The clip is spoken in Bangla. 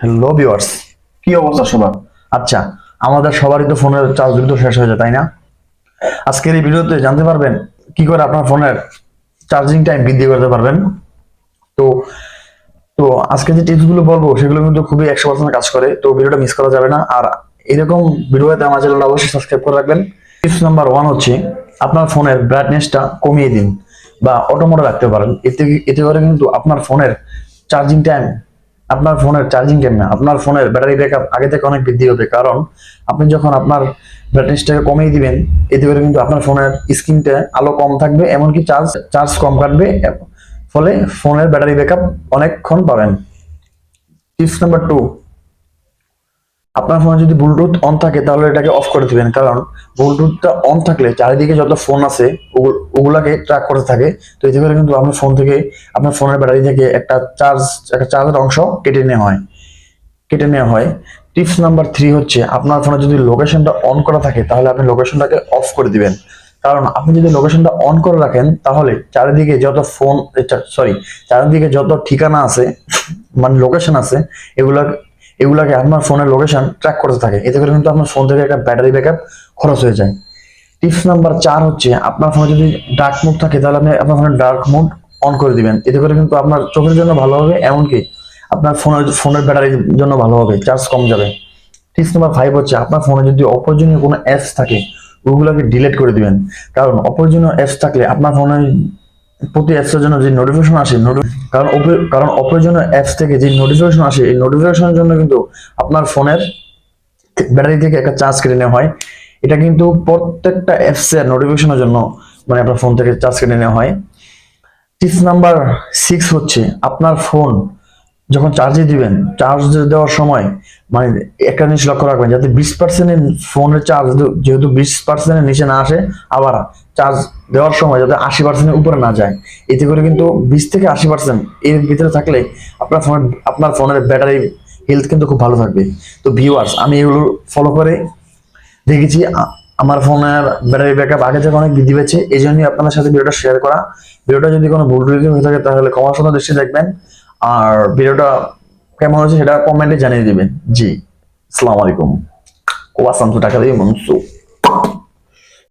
হ্যালো ভিউয়ার্স কি অবস্থা সবার? আচ্ছা আমাদের সবারই তো ফোনের চার্জ দ্রুত শেষ হয়ে যায়, তাই না? আজকের এই ভিডিওতে জানতে পারবেন কি করে আপনার ফোনের চার্জিং টাইম বৃদ্ধি করতে পারবেন। তো তো আজকে যে টিপসগুলো বলব, সেগুলো কিন্তু খুবই একশো পার্সেন্ট কাজ করে, তো ভিডিওটা মিস করা যাবে না। আর এরকম ভিডিওতে আমার চ্যানেলটা অবশ্যই সাবস্ক্রাইব করে রাখবেন। টিপস নাম্বার ওয়ান হচ্ছে, আপনার ফোনের ব্রাইটনেসটা কমিয়ে দিন বা অটোমোটো রাখতে পারেন। এতে এতে করে কিন্তু আপনার ফোনের চার্জিং টাইম আপনার ফোনের চার্জিং কেমন আপনার ফোনের ব্যাটারি ব্যাকআপ আগে থেকে অনেক বৃদ্ধি হবে, কারণ আপনি যখন আপনার ব্রাইটনেসটাকে কমিয়ে দিবেন, এতে করে কিন্তু আপনার ফোনের স্ক্রিনটা আলো কম থাকবে, এমনকি চার্জ চার্জ কম কাটবে, ফলে ফোনের ব্যাটারি ব্যাকআপ অনেকক্ষণ পাবেন। টিপস নাম্বার টু আপনার ফোনে যদি ব্লুটুথ অন থাকে, তাহলে এটাকে অফ করে দিবেন। কারণ ব্লুটুথটা অন থাকলে চারিদিকে যত ফোন আছে ওগুল- ওগুলাকে ট্র্যাক করতে থাকে। তো এতে করে কিন্তু আপনার ফোন থেকে, আপনার ফোনের ব্যাটারি থেকে একটা চার্জ একটা চার্জের অংশ কেটে নেওয়া হয়। কেটে নেওয়া হয়। টিপস নাম্বার থ্রি হচ্ছে, আপনার ফোনে যদি লোকেশনটা অন করা থাকে, তাহলে আপনি লোকেশনটাকে অফ করে দিবেন। কারণ আপনি যদি লোকেশনটা অন করে রাখেন, তাহলে চারিদিকে যত ফোন সরি চারিদিকে যত ঠিকানা আছে মানে লোকেশন আছে, এগুলা এগুলাকে আপনার ফোনের লোকেশন ট্র্যাক করতে থাকে। এতে করে কিন্তু আপনার ফোন থেকে একটা ব্যাটারি ব্যাকআপ খরচ হয়ে যায়। টিপস নাম্বার চার হচ্ছে, আপনার ফোনে যদি ডার্ক মোড থাকে, তাহলে আপনি আপনার ফোনে ডার্ক মোড অন করে দিবেন। এতে করে কিন্তু আপনার চোখের জন্য ভালো হবে, এমনকি আপনার ফোনের ফোনের ব্যাটারির জন্য ভালো হবে চার্জ কম যাবে। টিপস নাম্বার ফাইভ হচ্ছে, আপনার ফোনে যদি অপ্রয়োজনীয় কোনো অ্যাপস থাকে, ওগুলোকে ডিলিট করে দিবেন। কারণ অপ্রয়োজনীয় অ্যাপস থাকলে আপনার ফোনে প্রতি অ্যাপসের জন্য যে নোটিফিকেশন আসে কারণ কারণ অপ্রয়োজনীয় অ্যাপস থেকে যে নোটিফিকেশন আসে, এই নোটিফিকেশনের জন্য কিন্তু আপনার ফোনের ব্যাটারি থেকে একটা চার্জ কেটে নেওয়া হয়। এটা কিন্তু প্রত্যেকটা অ্যাপস এর নোটিফিকেশনের জন্য মানে আপনার ফোন থেকে চার্জ কেটে নেওয়া হয়। টিপস নাম্বার সিক্স হচ্ছে, আপনার ফোন যখন চার্জে দিবেন চার্জ দেওয়ার সময় মানে একটা জিনিস লক্ষ্য রাখবেন, যাতে বিশ পার্সেন্টের ফোনের চার্জ যেহেতু বিশ পার্সেন্টের নিচে না আসে, আবার চার্জ দেওয়ার সময় যাতে আশি পার্সেন্টের উপরে না যায়। এতে করে কিন্তু বিশ থেকে আশি পার্সেন্ট এর ভিতরে থাকলে আপনার ফোনের আপনার ফোনের ব্যাটারি হেলথ কিন্তু খুব ভালো থাকবে। তো ভিউয়ার্স আমি এগুলো ফলো করে দেখেছি আমার ফোনের ব্যাটারি ব্যাকআপ আগে থেকে অনেক বৃদ্ধি পেয়েছে এই জন্যই আপনাদের সাথে ভিডিওটা শেয়ার করা। ভিডিওটা যদি কোনো ভুল হয়ে থাকে, তাহলে ক্ষমার সাথে দৃষ্টি দেখবেন। আর ভিডিওটা কেমন হয়েছে সেটা কমেন্টে জানিয়ে দিবেন। জি আসসালামু আলাইকুম। কোয়াসাম টাকা দিয়ে মনসু